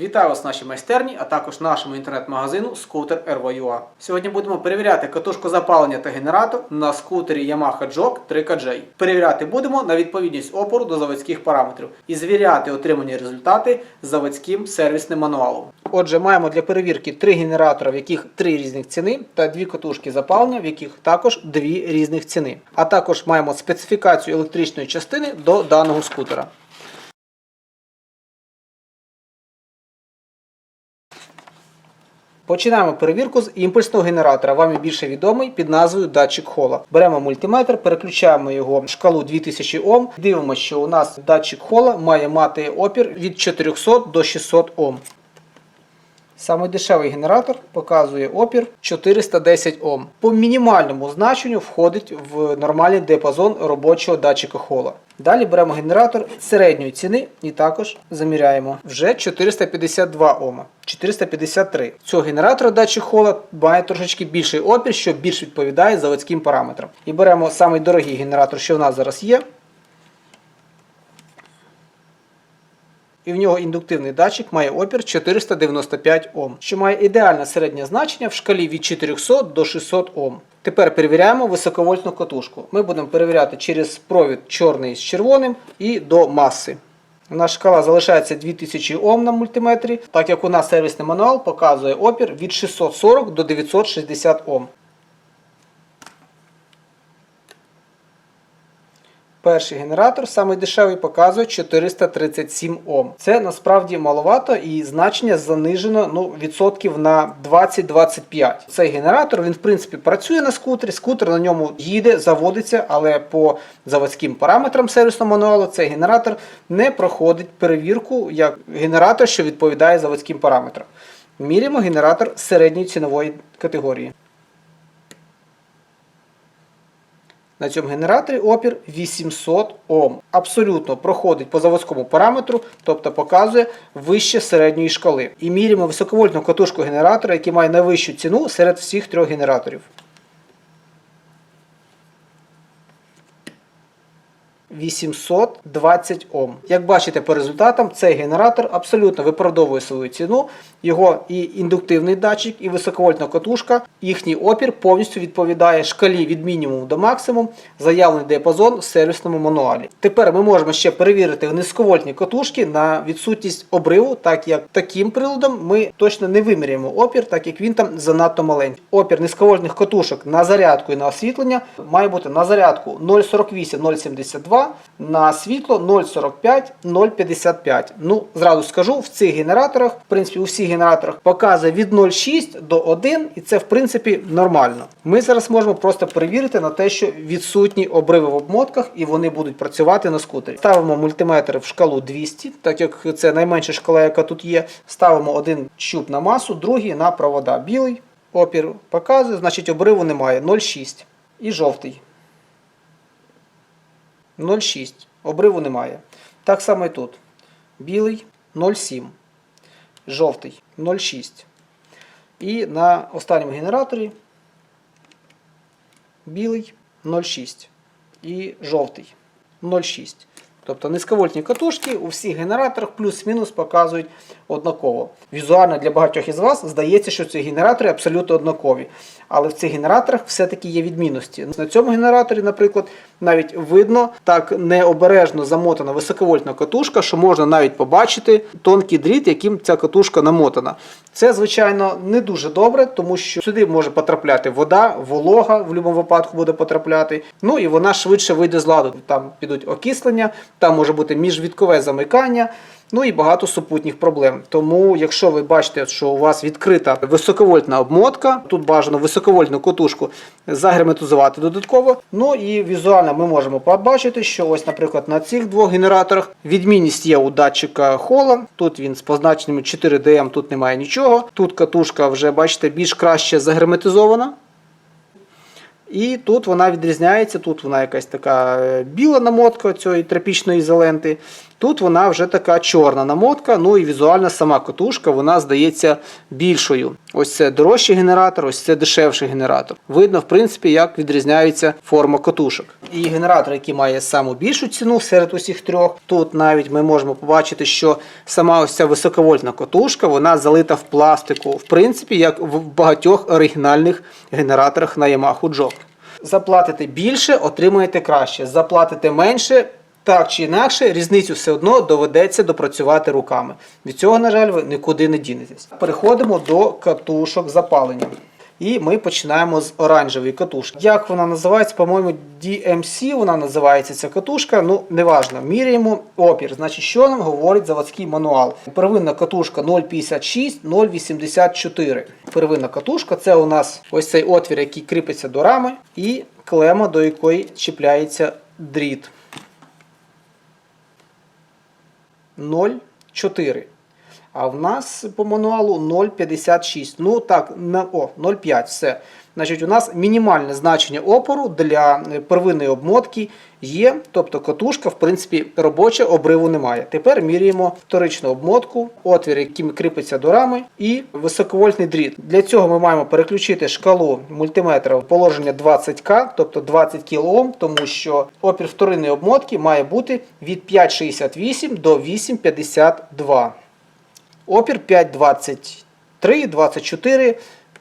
Вітаю вас в нашій майстерні, а також нашому інтернет-магазину Scooter RV.ua. Сьогодні будемо перевіряти катушку запалення та генератор на скутері Yamaha Jog 3KJ. Перевіряти будемо на відповідність опору до заводських параметрів і звіряти отримані результати заводським сервісним мануалом. Отже, маємо для перевірки три генератора, в яких три різних ціни, та дві катушки запалення, в яких також дві різних ціни. А також маємо специфікацію електричної частини до даного скутера. Починаємо перевірку з імпульсного генератора, вам більше відомий під назвою датчик хола. Беремо мультиметр, переключаємо його в шкалу 2000 Ом. Дивимося, що у нас датчик хола має мати опір від 400 до 600 Ом. Самий дешевий генератор показує опір 410 Ом. По мінімальному значенню входить в нормальний діапазон робочого датчика хола. Далі беремо генератор середньої ціни і також заміряємо вже 452 Ома. 453. Цього генератора датчик хола має трошечки більший опір, що більш відповідає заводським параметрам. І беремо самий дорогий генератор, що в нас зараз є. І в нього індуктивний датчик має опір 495 Ом, що має ідеальне середнє значення в шкалі від 400 до 600 Ом. Тепер перевіряємо високовольтну катушку. Ми будемо перевіряти через провід чорний з червоним і до маси. Нас шкала залишається 2000 Ом на мультиметрі, так як у нас сервісний мануал показує опір від 640 до 960 Ом. Перший генератор, самий дешевий, показує 437 Ом. Це насправді маловато і значення занижено ну, відсотків на 20-25. Цей генератор він в принципі працює на скутері, скутер на ньому їде, заводиться, але по заводським параметрам сервісного мануалу цей генератор не проходить перевірку як генератор, що відповідає заводським параметрам. Міряємо генератор середньої цінової категорії. На цьому генераторі опір 800 Ом. Абсолютно проходить по заводському параметру, тобто показує вище середньої шкали. І міряємо високовольтну катушку генератора, який має найвищу ціну серед всіх трьох генераторів. 820 Ом. Як бачите по результатам, цей генератор абсолютно виправдовує свою ціну. Його і індуктивний датчик, і високовольтна катушка, їхній опір повністю відповідає шкалі від мінімуму до максимуму, заявлений діапазон в сервісному мануалі. Тепер ми можемо ще перевірити низьковольтні катушки на відсутність обриву, так як таким приладом ми точно не виміряємо опір, так як він там занадто маленький. Опір низьковольтних катушок на зарядку і на освітлення має бути на зарядку 0,48-0,72, на світло 0,45, 0,55. Ну, зразу скажу, в цих генераторах, в принципі, у всіх генераторах показує від 0,6 до 1, і це в принципі нормально. Ми зараз можемо просто перевірити на те, що відсутні обриви в обмотках і вони будуть працювати на скутері. Ставимо мультиметр в шкалу 200, так як це найменша шкала, яка тут є. Ставимо один щуп на масу, другий на провода. Білий опір показує, значить обриву немає 0,6 і жовтий. 0,6. Обриву немає. Так само і тут. Білий 0,7. Жовтий 0,6. І на останньому генераторі білий 0,6. І жовтий 0,6. Тобто низьковольтні катушки у всіх генераторах плюс-мінус показують однаково. Візуально для багатьох із вас здається, що ці генератори абсолютно однакові. Але в цих генераторах все-таки є відмінності. На цьому генераторі, наприклад, навіть видно так необережно замотана високовольтна катушка, що можна навіть побачити тонкий дріт, яким ця катушка намотана. Це, звичайно, не дуже добре, тому що сюди може потрапляти вода, волога в будь-якому випадку буде потрапляти. Ну і вона швидше вийде з ладу. Там підуть окислення, там може бути міжвідкове замикання. Ну і багато супутніх проблем. Тому, якщо ви бачите, що у вас відкрита високовольтна обмотка, тут бажано високовольтну котушку загерметизувати додатково. Ну і візуально ми можемо побачити, що ось, наприклад, на цих двох генераторах відмінність є у датчика хола. Тут він з позначеннями 4DM, тут немає нічого. Тут катушка вже, бачите, більш краще загерметизована. І тут вона відрізняється, тут вона якась така е, біла намотка цієї тропічної ізоленти. Тут вона вже така чорна намотка, ну і візуально сама катушка, вона здається більшою. Ось це дорожчий генератор, ось це дешевший генератор. Видно, в принципі, як відрізняється форма катушок. І генератор, який має саму більшу ціну серед усіх трьох, тут навіть ми можемо побачити, що сама ось ця високовольтна катушка, вона залита в пластику, в принципі, як в багатьох оригінальних генераторах на Yamaha JOG. Заплатите більше, отримаєте краще. Заплатите менше, так чи інакше, різницю все одно доведеться допрацювати руками. Від цього, на жаль, ви нікуди не дінетесь. Переходимо до катушок запалення. І ми починаємо з оранжевої катушки. Як вона називається? По-моєму, DMC вона називається ця катушка. Ну, неважно. Міряємо опір. Значить, що нам говорить заводський мануал? Первинна катушка 0,56, 0,84. Первинна катушка це у нас ось цей отвір, який кріпиться до рами, і клема, до якої чіпляється дріт. 0,4. А в нас по мануалу 0,56. Ну так, на, о, 0,5. Все. Значить, у нас мінімальне значення опору для е, первинної обмотки є. Тобто катушка, в принципі, робоча, обриву немає. Тепер міряємо вторичну обмотку, отвір, яким кріпиться до рами, і високовольтний дріт. Для цього ми маємо переключити шкалу мультиметра в положення 20К, тобто 20 кОм, тому що опір вторинної обмотки має бути від 5,68 до 8,52. Опір 5,23, 24.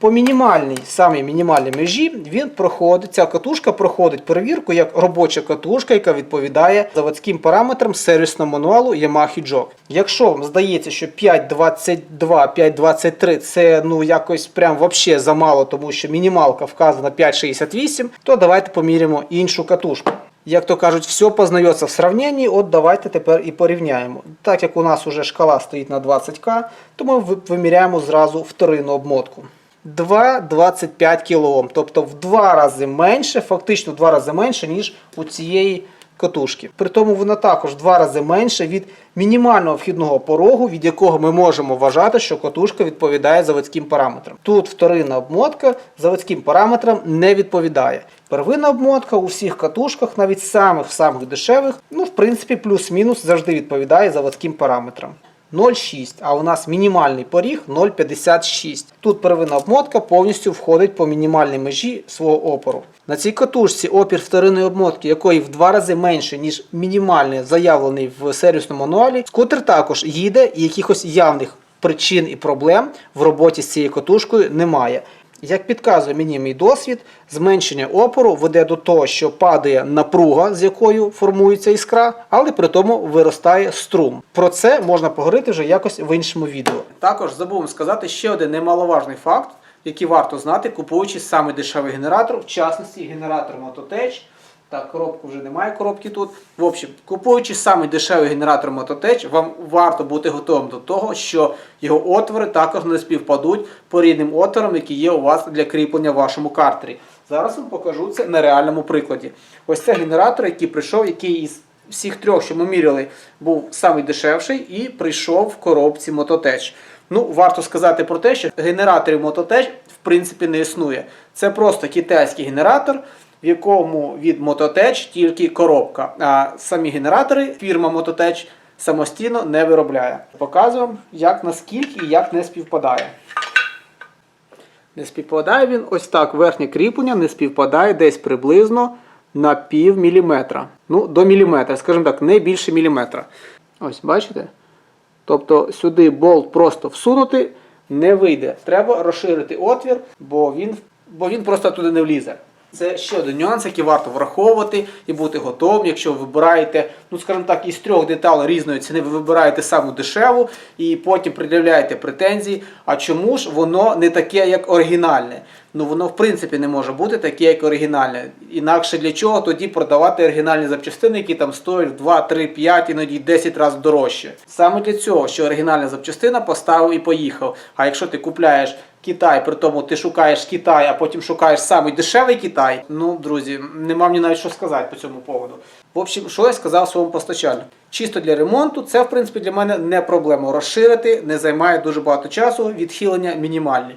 По мінімальній, самій мінімальній межі він проходить, ця катушка проходить перевірку як робоча катушка, яка відповідає заводським параметрам сервісного мануалу Yamaha JOG. Якщо вам здається, що 5.22, 5.23 це ну якось прям вообще замало, тому що мінімалка вказана 5.68, то давайте поміряємо іншу катушку. Як то кажуть, все познається в сравненні, от давайте тепер і порівняємо. Так як у нас уже шкала стоїть на 20К, то ми виміряємо зразу вторинну обмотку. 2,25 кОм, тобто в два рази менше, фактично в два рази менше, ніж у цієї катушки. При тому вона також два рази менша від мінімального вхідного порогу, від якого ми можемо вважати, що катушка відповідає заводським параметрам. Тут вторинна обмотка заводським параметрам не відповідає. Первинна обмотка у всіх катушках, навіть самих-самих дешевих, ну, в принципі, плюс-мінус завжди відповідає заводським параметрам. 0,6, а у нас мінімальний поріг 0,56. Тут первинна обмотка повністю входить по мінімальній межі свого опору. На цій катушці опір вторинної обмотки, якої в два рази менше, ніж мінімальний заявлений в сервісному мануалі, скутер також їде і якихось явних причин і проблем в роботі з цією катушкою немає. Як підказує мені мій досвід, зменшення опору веде до того, що падає напруга, з якою формується іскра, але при тому виростає струм. Про це можна поговорити вже якось в іншому відео. Також забув сказати ще один немаловажний факт, який варто знати, купуючи саме дешевий генератор, в частності генератор Mototech. Так, коробку вже немає коробки тут. В общем, купуючи самий дешевий генератор Mototech, вам варто бути готовим до того, що його отвори також не співпадуть по рідним отворам, які є у вас для кріплення в вашому картері. Зараз вам покажу це на реальному прикладі. Ось це генератор, який прийшов, який із всіх трьох, що ми міряли, був самий дешевший і прийшов в коробці Mototech. Ну, варто сказати про те, що генераторів Mototech в принципі не існує. Це просто китайський генератор, в якому від Mototech тільки коробка. А самі генератори фірма Mototech самостійно не виробляє. Показую вам, як наскільки і як не співпадає. Не співпадає він ось так. Верхнє кріплення не співпадає десь приблизно на пів міліметра. Ну, до міліметра, скажімо так, не більше міліметра. Ось, бачите? Тобто сюди болт просто всунути не вийде. Треба розширити отвір, бо він, бо він просто туди не влізе. Це ще один нюанс, який варто враховувати і бути готовим, якщо ви вибираєте, ну скажімо так, із трьох деталей різної ціни, ви вибираєте саму дешеву і потім пред'являєте претензії. А чому ж воно не таке, як оригінальне? Ну воно в принципі не може бути таке, як оригінальне. Інакше для чого тоді продавати оригінальні запчастини, які там стоять в 2, 3, 5, іноді 10 разів дорожче. Саме для цього, що оригінальна запчастина поставив і поїхав. А якщо ти купляєш Китай, при тому ти шукаєш Китай, а потім шукаєш самий дешевий Китай. Ну, друзі, нема мені навіть що сказати по цьому поводу. В общем, що я сказав своєму постачальнику? Чисто для ремонту, це в принципі для мене не проблема. Розширити не займає дуже багато часу, відхилення мінімальні.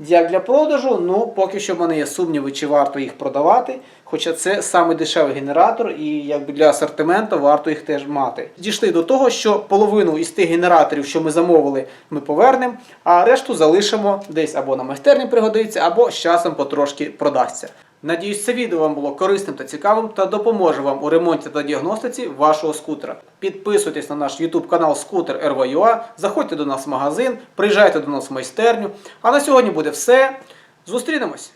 Як для продажу, ну поки що в мене є сумніви, чи варто їх продавати. Хоча це саме дешевий генератор, і якби для асортименту варто їх теж мати. Дійшли до того, що половину із тих генераторів, що ми замовили, ми повернемо, а решту залишимо десь або на майстерні пригодиться, або з часом потрошки продасться. Надіюсь, це відео вам було корисним та цікавим та допоможе вам у ремонті та діагностиці вашого скутера. Підписуйтесь на наш YouTube канал Скутер RV.ua, заходьте до нас в магазин, приїжджайте до нас в майстерню. А на сьогодні буде все. Зустрінемось!